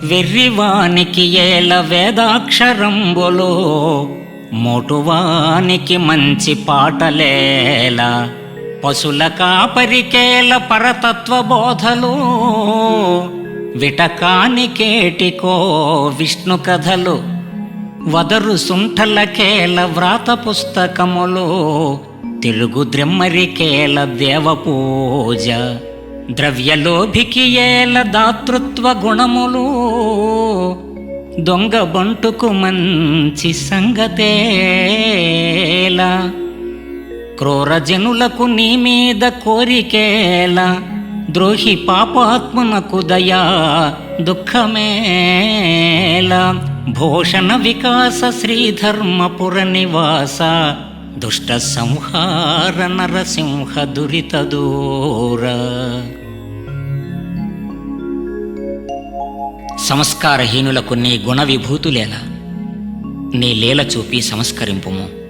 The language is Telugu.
వెర్రివానికి ఏల వేదాక్షరంబులో మోటువానికి మంచి పాటలేల పశుల కాపరికేల పరతత్వ బోధలు విటకానికేటికో విష్ణు కథలు వదరు సుంఠలకేల వ్రాత పుస్తకములు తెలుగు ద్రెమ్మరికేల దేవ పూజ ద్రవ్యలోభికి ఏల దాతృత్వ గుణములు దొంగ బంటుకు మంచి సంగతేలా. క్రూరజనులకు నీ మీద కోరికేల. ద్రోహి పాపాత్మనకు దయా దుఃఖమేల. భూషణ వికాస శ్రీధర్మపుర నివాస. దుష్ట సంహార నరసింహ దురిత దూర. సంస్కారహీనులకు నీ గుణ విభూతులేలా నీ లీల చూపి సంస్కరింపుము.